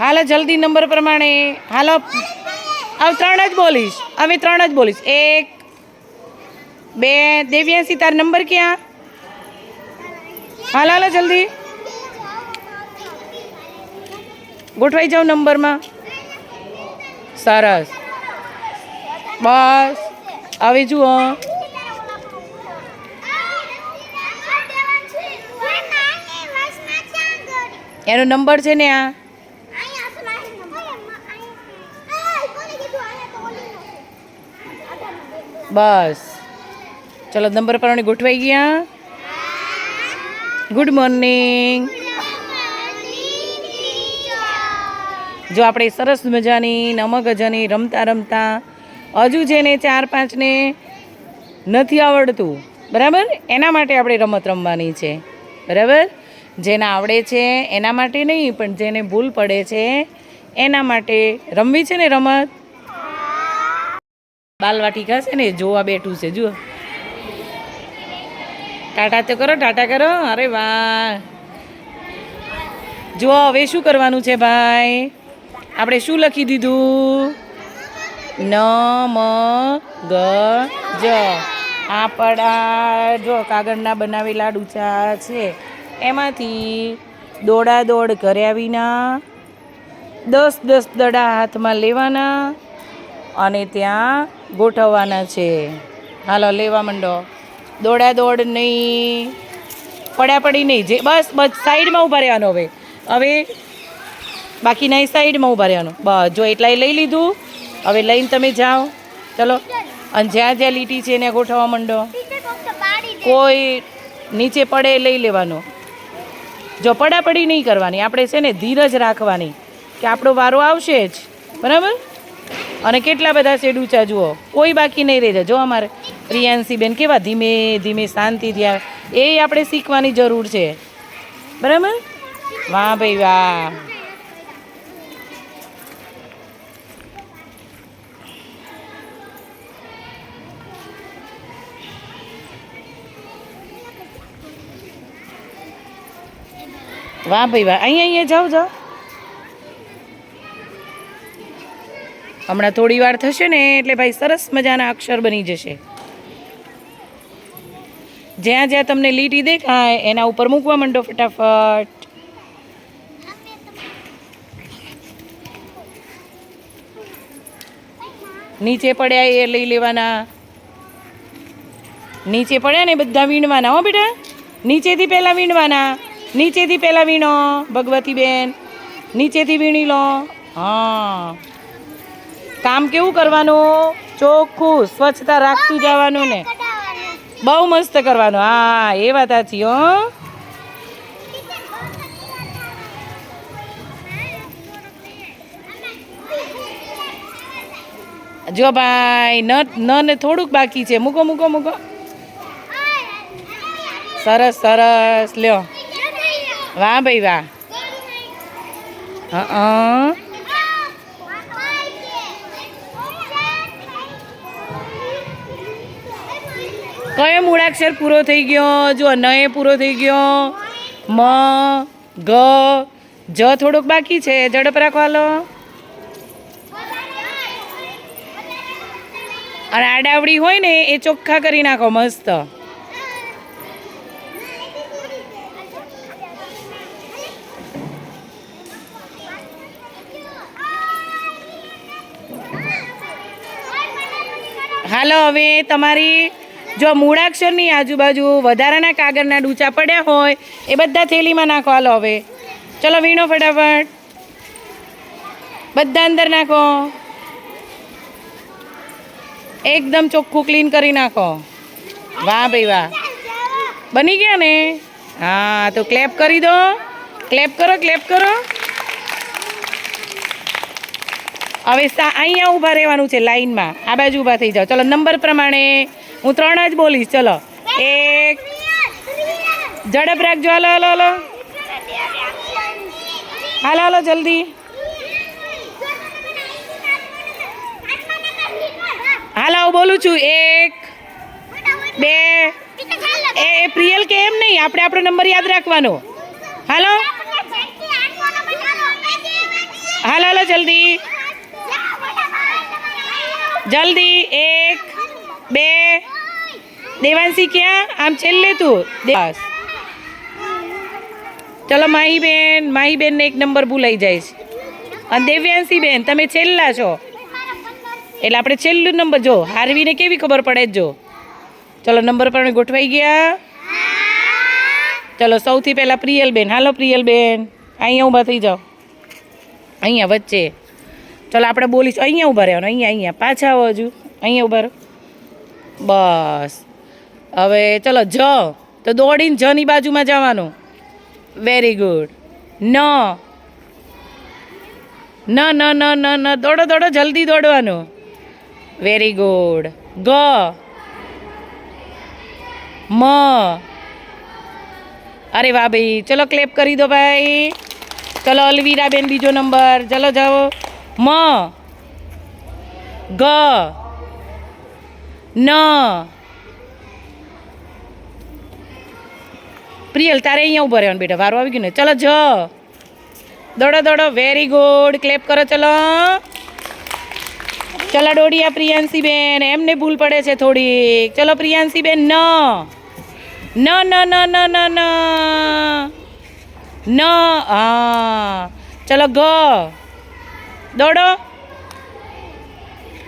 હાલો જલ્દી નંબર પ્રમાણે હાલો હવે ત્રણ જ બોલીશ. હવે ત્રણ જ બોલીશ. એક, બે દેવ્યાસી તાર નંબર ક્યાં? હાલો હાલો, જલ્દી. ગોઠવાઈ જાઉં નંબરમાં. સરસ. બસ. હવે જુઓ. એનો નંબર છે ને આ? બસ. ચલો નંબર પરણી ગોઠવાઈ ગયા. ગુડ મોર્નિંગ જો આપણે સરસ મજાની, નમક ગજાની રમતા રમતા, હજુ જેને ચાર પાંચને નથી આવડતું. બરાબર? એના માટે આપણે રમત રમવાની છે. બરાબર? જેને આવડે છે, એના માટે નહીં, પણ જેને ભૂલ પડે છે, એના માટે રમવી છે ને રમત? બાલવાટિકા છે ને, જોવા બેઠું છે, જુઓ. ટાટા તો કરો, ટાટા કરો. અરે વાહ. જુઓ, હવે શું કરવાનું છે ભાઈ? આપણે શું લખી દીધું? ન મ ગ જ. આપણા જો, કાગળના બનાવેલા ડૂચા છે. એમાંથી દોડા દોડ કર્યા વિના દસ દસ દડા હાથમાં લેવાના. અને ત્યાં ગોઠવવાના છે. હાલો, લેવા માંડો. દોડા દોડ નહીં. પડ્યા પડી નહીં. જે બસ બસ, સાઈડમાં ઊભા રહેવાનું હવે. હવે બાકીના એ સાઈડમાં ઊભા રહેવાનું. બસ, જો એટલાય લઈ લીધું. હવે લઈને તમે જાઓ. ચલો. અને જ્યાં જ્યાં લીટી છે એને ગોઠવવા માંડો. કોઈ નીચે પડે લઈ લેવાનો. જો પડાપડી નહીં કરવાની. આપણે છે ને ધીરજ રાખવાની કે આપણો વારો આવશે જ. બરાબર? અને કેટલા બધા શેડ ઊંચા જુઓ. કોઈ બાકી નહીં રહી જાય. જો અમારે બેન કેવા ધીમે ધીમે શાંતિથી આવે એ આપણે શીખવાની જરૂર છે. બરાબર? વાહ ભાઈ, વાહ. વાહ ભાઈ, વાહ. અહીંયા અહીંયા જાઓ જાઓ. હમણાં થોડી વાર થશે ને એટલે ભાઈ સરસ મજાના અક્ષર બની જશે. જ્યાં જ્યાં તમને લીટી દેખાય, એના ઉપર મૂકવા માંડો ફટાફટ. નીચે પડ્યા એ લઈ લેવાના. નીચે પડ્યા ને બધા વીણવાના, હો બેટા. નીચેથી પહેલાં વીણવાના. નીચેથી પહેલાં વીણો ભગવતી બેન નીચેથી વીણી લો. હા. કામ કેવું કરવાનું? ચોખ્ખું સ્વચ્છતા રાખતું જવાનું ને. બહુ મસ્ત કરવાનું. હા એ વાત સાચી હો. જો ભાઈ ન ન ને થોડુંક બાકી છે. મૂકો મૂકો મૂકો. સરસ સરસ. લ્યો. વાહ ભાઈ વાહ. હા. કયો મૂળાક્ષર પૂરો થઈ ગયો? જો નય પૂરો થઈ ગયો. મ, ગ, જ થોડુંક બાકી છે. ઝડપ રાખવા અને આડાવડી હોય ને, એ ચોખ્ખા કરી નાખો મસ્ત. હાલો, હવે તમારી જો મૂળાક્ષરની આજુબાજુ વધારાના કાગળના ડૂચા પડ્યા હોય, એ બધા થેલીમાં નાખો. હાલો હવે. ચલો, વીણો ફટાફટ. બધા અંદર નાખો. એકદમ ચોખ્ખું ક્લીન કરી નાખો. વાહ ભાઈ વાહ. બની ગયા ને? હા, તો ક્લેપ કરી દો. ક્લેપ કરો ક્લેપ કરો. હવે અહીંયા ઊભા રહેવાનું છે, લાઈનમાં. આ બાજુ ઊભા થઈ જાઓ. ચલો, નંબર પ્રમાણે હું ત્રણ જ બોલીશ, ચલો. એક. ઝડપ રાખજો હાલો હાલો હાલો. હાલો હાલો, જલ્દી. હાલો, હું બોલું છું. એક. બે. એ એ પ્રિયલ કે એમ નહીં? આપણે આપણો નંબર યાદ રાખવાનો. હાલો. જલ્દી. જલ્દી. એક. બે દેવાંશી ક્યાં? આમ છેલ્લે તું. દેવાસ ચલો માહીબેન, માહીબેનને એક નંબર ભૂલાઈ જાય છે. અને દેવ્યાંશી બેન તમે છેલ્લા છો. એટલે આપણે છેલ્લું નંબર જો, હારવીને કેવી ખબર પડે જ ચલો નંબર પણ ગોઠવાઈ ગયા. ચલો સૌથી પહેલાં પ્રિયલબેન. હાલો પ્રિયલબેન, અહીંયા ઊભા થઈ જાઓ. અહીંયા વચ્ચે. ચલો આપણે બોલીશું. અહીંયા ઊભા રહેવાનું. અહીંયા અહીંયા. પાછા આવો હજુ. અહીંયા ઊભા રહો. બસ. હવે ચલો જ. તો દોડીને જની બાજુમાં જવાનું. વેરી ગુડ ન. ન ન ન ન ન. દોડો દોડો, જલ્દી દોડવાનું. વેરી ગુડ ગ. મ. અરે વાહ ભાઈ. ચલો ક્લેપ કરી દો ભાઈ. ચલો અલવીરાબેન બીજો નંબર ચલો જાઓ. મ. ગ. ન. પ્રિયલ, તારે અહીંયા ઊભા રહેવાનું બેટા, વારો આવી ગયું ને. ચલો, જ. દોડો દોડો. વેરી ગુડ ક્લેપ કરો, ચલો. ચલો દોડિયા પ્રિયાંશી બેન. એમને ભૂલ પડે છે થોડીક. ચલો, પ્રિયાંશી બેન, ન. ન ન ન ન ન ન. ન. હા. ચલો ગ દોડો.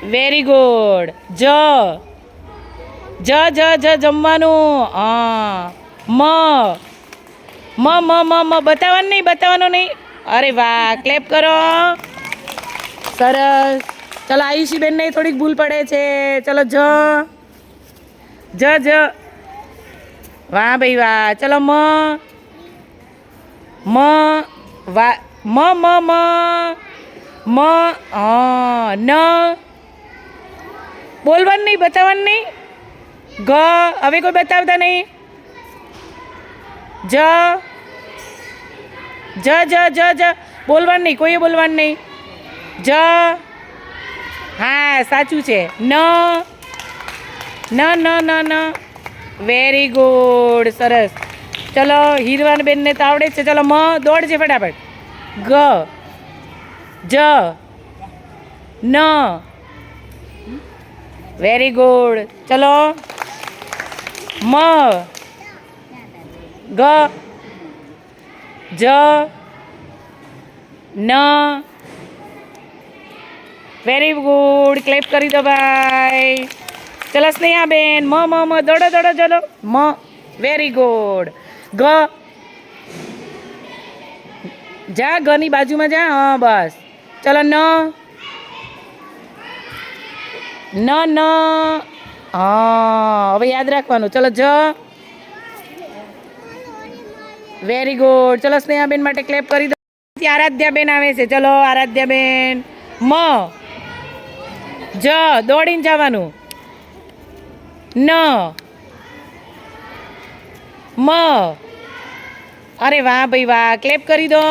વેરી ગુડ જ જ જ જમવાનું. હા. મ. મ મ મ મ. બતાવવાનું નહીં બતાવવાનું નહીં. અરે વાહ ક્લેપ કરો. સરસ. ચલો આયુષી બેનને થોડીક ભૂલ પડે છે. ચલો, જ. જ જ. વાહ ભાઈ, વાહ. ચલો, મ. મ વા મ મ મ. મ ન. બોલવાનું નહીં, બતાવવાનું નહીં. ગ. હવે કોઈ બતાવતા નહીં. જ. જ જ જ જ. બોલવાનું નહીં, કોઈએ બોલવાનું નહીં. જ. હા, સાચું છે. ન. ન ન ન ન. વેરી ગુડ સરસ. ચલો, હીરવાન બેનને તો આવડે છે. ચલો, મ દોડ છે ફટાફટ. ગ. જ. ન. વેરી ગુડ ચલો, મ. ગ, જ, ન. વેરી ગુડ ક્લેપ કરી દો ભાઈ. ચલો સ્નેહાબેન, મ મ મ, દોડો દોડો, ચલો. મ. વેરી ગુડ ગ. જા, ગની બાજુમાં જા. હા, બસ. ચલો ન. ન ન. હા, હવે યાદ રાખવાનું. ચલો જ. વેરી ગુડ ચલો, સ્નેહાબેન માટે ક્લેપ કરી દો. આરાધ્યાબેન આવે છે. ચલો, આરાધ્યાબેન. મ. જ. દોડીને જવાનું. ન. મ. અરે વાહ ભાઈ વાહ. ક્લેપ કરી દો.